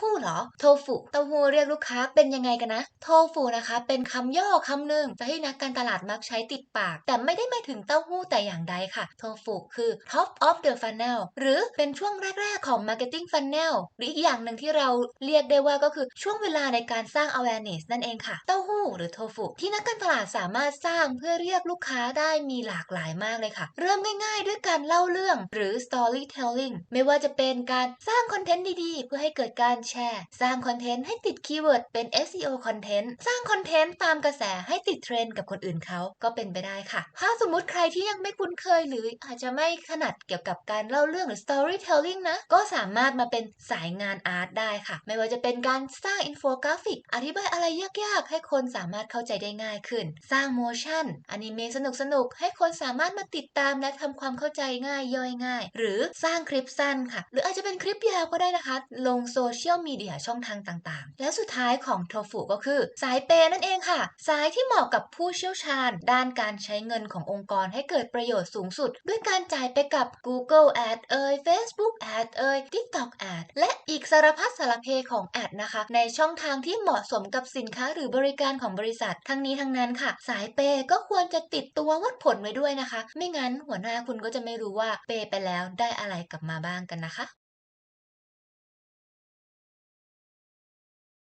หู้เหรอโทฟุเต้าหู้เรียกลูกค้าเป็นยังไงกันนะโทฟุนะคะ เป็นคำย่อคำหนึ่งที่นักการตลาดมักใช้ติดปาก แต่ไม่ได้หมายถึงเต้าหู้แต่อย่างใดค่ะโทฟุคือ top of the funnel หรือเป็นช่วงแรก ๆ ของ marketing funnel หรืออีกอย่างหนึ่งที่เราเรียกได้ว่าก็คือช่วงเวลาในการสร้าง awareness นั่นเองค่ะ เต้าหู้หรือโทฟุที่นักการตลาดสามารถสร้างเพื่อเรียกลูกค้าได้มีหลากหลายมากเลยค่ะ เริ่มง่ายๆ ด้วยการเล่าเรื่องหรือ storytelling ไม่ว่าจะเป็นการสร้างคอนเทนต์ดีๆ เพื่อให้เกิดการแชร์ สร้างคอนเทนต์ให้ติดคีย์เวิร์ดเป็น SEO คอนเทนต์สร้างคอนเทนต์ตามกระแสให้ติดเทรนด์กับคนอื่นเขาก็เป็นไปได้ค่ะ ถ้าสมมติใครที่ยังไม่คุ้นเคยหรืออาจจะไม่ถนัดเกี่ยวกับการเล่าเรื่องหรือ storytelling นะ ก็สามารถมาเป็นสายงานอาร์ตได้ค่ะ ไม่ว่าจะเป็นการสร้างอินโฟกราฟิก อธิบายอะไรยากๆ ให้คนสามารถเข้าใจได้ง่ายขึ้น สร้างโมชั่นอนิเมะสนุกๆ ให้คนสามารถมาติดตามและทำความเข้าใจง่ายย่อยง่าย หรือสร้างคลิปสั้นค่ะ หรืออาจจะเป็นคลิปยาวก็ได้นะคะ ลงโซเชียลมีเดียช่องทางต่างๆ และสุดท้ายของโทฟุก็คือ สายเปย์นั่นเองค่ะ สายที่เหมาะกับผู้เชี่ยวชาญ ด้านการใช้เงินขององค์กรให้เกิดประโยชน์สูงสุด ด้วยการจ่ายไปกับ Google Ad เอ่ย Facebook Ad เอ่ย TikTok Ad และอีกสารพัดสารเพของ Ad นะคะ ในช่องทางที่เหมาะสมกับสินค้าหรือบริการของบริษัท ทั้งนี้ทั้งนั้นค่ะ สายเปย์ก็ควรจะติดตัววัดผลไว้ด้วยนะคะ ไม่งั้นหัวหน้าคุณก็จะไม่รู้ว่าเปย์ไปแล้วได้อะไรกลับมาบ้างกันนะคะ